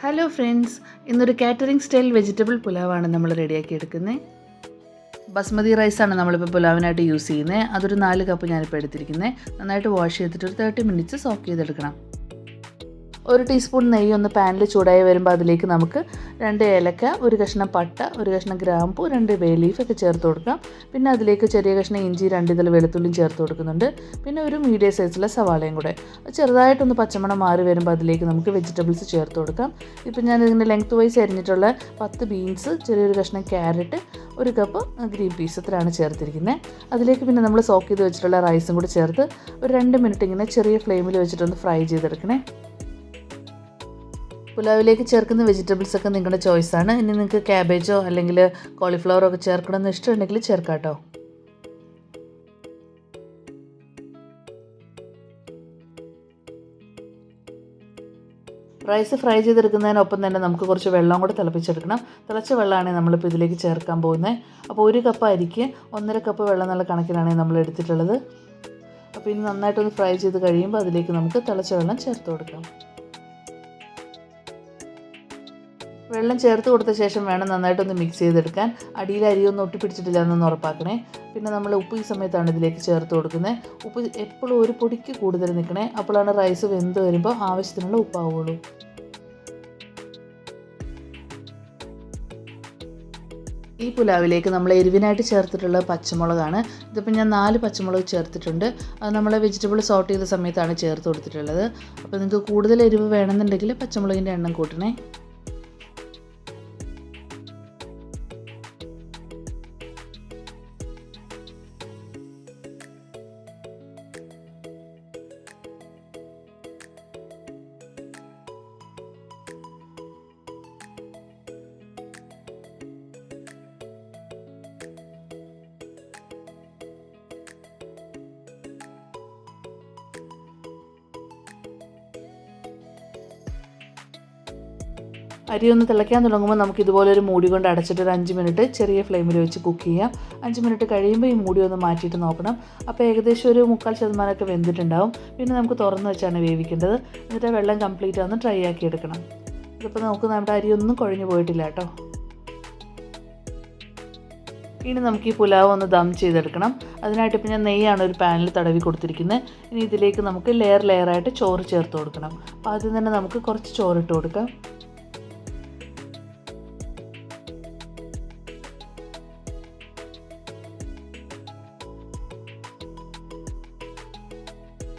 Hello friends ഇന്നൊരു catering style vegetable പുലാവാണ് നമ്മൾ റെഡിയാക്കി എടുക്കുന്നത് ബസ്മതി റൈസാണ് നമ്മളിപ്പോൾ പുലാവിനായിട്ട് യൂസ് ചെയ്യുന്നത് അതൊരു നാല് കപ്പ് ഞാനിപ്പോൾ എടുത്തിരിക്കുന്നത് നന്നായിട്ട് വാഷ് ചെയ്തിട്ട് ഒരു തേർട്ടി മിനിറ്റ്സ് സോക്ക് ചെയ്തെടുക്കണം. ഒരു ടീസ്പൂൺ നെയ്യ് ഒന്ന് പാനിൽ ചൂടായി വരുമ്പോൾ അതിലേക്ക് നമുക്ക് രണ്ട് ഏലക്ക ഒരു കഷ്ണം പട്ട ഒരു കഷ്ണം ഗ്രാമ്പു രണ്ട് ബേ ലീഫ് ഒക്കെ ചേർത്ത് കൊടുക്കാം. പിന്നെ അതിലേക്ക് ചെറിയ കഷ്ണം ഇഞ്ചി രണ്ട് ഇതിൽ വെളുത്തുള്ളിയും ചേർത്ത് കൊടുക്കുന്നുണ്ട്. പിന്നെ ഒരു മീഡിയം സൈസിലെ സവാളയും കൂടെ. ചെറുതായിട്ടൊന്ന് പച്ചമണം മാറി വരുമ്പോൾ അതിലേക്ക് നമുക്ക് വെജിറ്റബിൾസ് ചേർത്ത് കൊടുക്കാം. ഇപ്പം ഞാൻ ഇതിന്റെ ലെങ്ത് വൈസ് അരിഞ്ഞിട്ടുള്ള പത്ത് ബീൻസ് ചെറിയൊരു കഷ്ണം ക്യാരറ്റ് ഒരു കപ്പ് ഗ്രീൻ പീസ് ഇത്രയാണ് ചേർത്തിരിക്കുന്നത് അതിലേക്ക് പിന്നെ നമ്മൾ സോക്ക് ചെയ്ത് വെച്ചിട്ടുള്ള റൈസും കൂടി ചേർത്ത് ഒരു രണ്ട് മിനിറ്റ് ഇങ്ങനെ ചെറിയ ഫ്ലെയിമിൽ വെച്ചിട്ടൊന്ന് ഫ്രൈ ചെയ്തെടുക്കണേ. പുലാവിലേക്ക് ചേർക്കുന്ന വെജിറ്റബിൾസ് ഒക്കെ നിങ്ങളുടെ ചോയ്സാണ് ഇനി നിങ്ങൾക്ക് ക്യാബേജോ അല്ലെങ്കിൽ കോളിഫ്ലവറോ ഒക്കെ ചേർക്കണമെന്ന് ഇഷ്ടമുണ്ടെങ്കിൽ ചേർക്കാട്ടോ. കേട്ടോ റൈസ് ഫ്രൈ ചെയ്തെടുക്കുന്നതിനൊപ്പം തന്നെ നമുക്ക് കുറച്ച് വെള്ളം കൂടെ തിളപ്പിച്ചെടുക്കണം. തിളച്ച വെള്ളമാണ് നമ്മളിപ്പോൾ ഇതിലേക്ക് ചേർക്കാൻ പോകുന്നത് അപ്പോൾ ഒരു കപ്പ് അരിക്ക് ഒന്നര കപ്പ് വെള്ളം നല്ല കണക്കിലാണ് നമ്മൾ എടുത്തിട്ടുള്ളത്. അപ്പോൾ ഇനി നന്നായിട്ടൊന്ന് ഫ്രൈ ചെയ്ത് കഴിയുമ്പോൾ അതിലേക്ക് നമുക്ക് തിളച്ച വെള്ളം ചേർത്ത് കൊടുക്കാം. വെള്ളം ചേർത്ത് കൊടുത്ത ശേഷം വേണം നന്നായിട്ടൊന്ന് മിക്സ് ചെയ്തെടുക്കാൻ. അടിയിൽ അരിയൊന്നും ഒട്ടിപ്പിടിച്ചിട്ടില്ല എന്നൊന്ന് ഉറപ്പാക്കണേ. പിന്നെ നമ്മൾ ഉപ്പ് ഈ സമയത്താണ് ഇതിലേക്ക് ചേർത്ത് കൊടുക്കുന്നത്. ഉപ്പ് എപ്പോഴും ഒരു പൊടിക്ക് കൂടുതൽ നിൽക്കണേ. അപ്പോഴാണ് റൈസ് വെന്ത് വരുമ്പോൾ ആവശ്യത്തിനുള്ള ഉപ്പാവുള്ളൂ. ഈ പുലാവിലേക്ക് നമ്മൾ എരിവിനായിട്ട് ചേർത്തിട്ടുള്ള പച്ചമുളകാണ്. ഇതിപ്പോൾ ഞാൻ നാല് പച്ചമുളക് ചേർത്തിട്ടുണ്ട്. അത് നമ്മൾ വെജിറ്റബിൾ സോട്ട് ചെയ്ത സമയത്താണ് ചേർത്ത് കൊടുത്തിട്ടുള്ളത്. അപ്പോൾ നിങ്ങൾക്ക് കൂടുതൽ എരിവ് വേണമെന്നുണ്ടെങ്കിൽ പച്ചമുളകിന്റെ എണ്ണം കൂട്ടണേ. അരി ഒന്ന് തിളയ്ക്കാൻ തുടങ്ങുമ്പോൾ നമുക്ക് ഇതുപോലെ ഒരു മൂടി കൊണ്ട് അടച്ചിട്ട് ഒരു അഞ്ച് മിനിറ്റ് ചെറിയ ഫ്ലെയിമിൽ വെച്ച് കുക്ക് ചെയ്യാം. അഞ്ച് മിനിറ്റ് കഴിയുമ്പോൾ ഈ മൂടി ഒന്ന് മാറ്റിയിട്ട് നോക്കണം. അപ്പോൾ ഏകദേശം ഒരു മുക്കാൽ ശതമാനമൊക്കെ വെന്തിട്ടുണ്ടാവും. പിന്നെ നമുക്ക് തുറന്ന് വെച്ചാണ് വേവിക്കേണ്ടത്. എന്നിട്ട് വെള്ളം കംപ്ലീറ്റ് ആവുന്ന ഡ്രൈ ആക്കി എടുക്കണം. ഇതിപ്പോൾ നമുക്ക് നമ്മുടെ അരിയൊന്നും കുഴഞ്ഞു പോയിട്ടില്ല കേട്ടോ. ഇനി നമുക്ക് ഈ പുലാവ് ഒന്ന് ദം ചെയ്തെടുക്കണം. അതിനായിട്ട് ഇപ്പം ഞാൻ നെയ്യാണ് ഒരു പാനിൽ തടവി കൊടുത്തിരിക്കുന്നത്. ഇനി ഇതിലേക്ക് നമുക്ക് ലെയർ ലെയറായിട്ട് ചോറ് ചേർത്ത് കൊടുക്കണം. അപ്പോൾ ആദ്യം തന്നെ നമുക്ക് കുറച്ച് ചോറിട്ട് കൊടുക്കാം.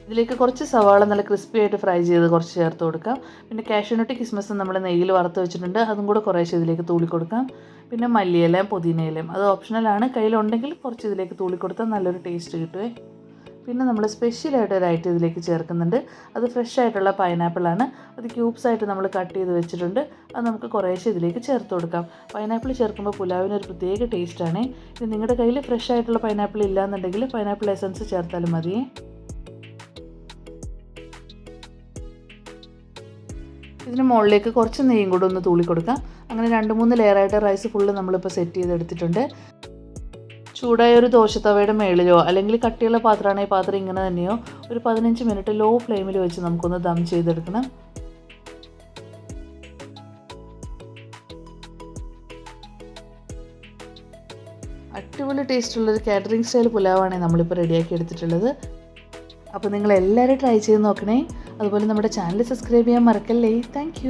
ഇതിലേക്ക് കുറച്ച് സവാള നല്ല ക്രിസ്പി ആയിട്ട് ഫ്രൈ ചെയ്ത് കുറച്ച് ചേർത്ത് കൊടുക്കാം. പിന്നെ കാഷ്യൂനട്ട് കിസ്മസ് നമ്മൾ നെയ്യിൽ വറുത്ത് വെച്ചിട്ടുണ്ട്. അതും കൂടെ കുറേശ്ശെ ഇതിലേക്ക് തൂളി കൊടുക്കാം. പിന്നെ മല്ലിയിലയും പുതിനയിലയും. അത് ഓപ്ഷണലാണ് കയ്യിലുണ്ടെങ്കിൽ കുറച്ച് ഇതിലേക്ക് തൂളി കൊടുത്താൽ നല്ലൊരു ടേസ്റ്റ് കിട്ടുമേ പിന്നെ നമ്മൾ സ്പെഷ്യലായിട്ട് ഒരു ഐറ്റം ഇതിലേക്ക് ചേർക്കുന്നുണ്ട്. അത് ഫ്രഷ് ആയിട്ടുള്ള പൈനാപ്പിളാണ് അത് ക്യൂബ്സ് ആയിട്ട് നമ്മൾ കട്ട് ചെയ്ത് വെച്ചിട്ടുണ്ട്. അത് നമുക്ക് കുറേശ്ശെ ഇതിലേക്ക് ചേർത്ത് കൊടുക്കാം. പൈനാപ്പിൾ ചേർക്കുമ്പോൾ പുലാവിന് ഒരു പ്രത്യേക ടേസ്റ്റാണ് ഇനി നിങ്ങളുടെ കയ്യിൽ ഫ്രഷ് ആയിട്ടുള്ള പൈനാപ്പിൾ ഇല്ലാന്നുണ്ടെങ്കിൽ പൈനാപ്പിൾ എസൻസ് ചേർത്താലും മതിയേ. ഇതിന് മുകളിലേക്ക് കുറച്ച് നെയ്യും കൂടെ ഒന്ന് തൂളി കൊടുക്കാം. അങ്ങനെ രണ്ട് മൂന്ന് ലെയറായിട്ട് റൈസ് ഫുള്ള് നമ്മളിപ്പോൾ സെറ്റ് ചെയ്തെടുത്തിട്ടുണ്ട്. ചൂടായ ഒരു ദോശത്തവയുടെ മേളിലോ അല്ലെങ്കിൽ കട്ടിയുള്ള പാത്രമാണെങ്കിൽ പാത്രം ഇങ്ങനെ തന്നെയോ ഒരു പതിനഞ്ച് മിനിറ്റ് ലോ ഫ്ലെയിമിൽ വെച്ച് നമുക്കൊന്ന് ദം ചെയ്തെടുക്കണം. അടിപൊളി ടേസ്റ്റുള്ളൊരു കാറ്ററിംഗ് സ്റ്റൈൽ പുലാവാണ് നമ്മളിപ്പോൾ റെഡിയാക്കി എടുത്തിട്ടുള്ളത്. അപ്പോൾ നിങ്ങൾ എല്ലാവരും ട്രൈ ചെയ്ത് നോക്കണേ. അതുപോലെ നമ്മുടെ ചാനൽ സബ്സ്ക്രൈബ് ചെയ്യാൻ മറക്കല്ലേ. താങ്ക്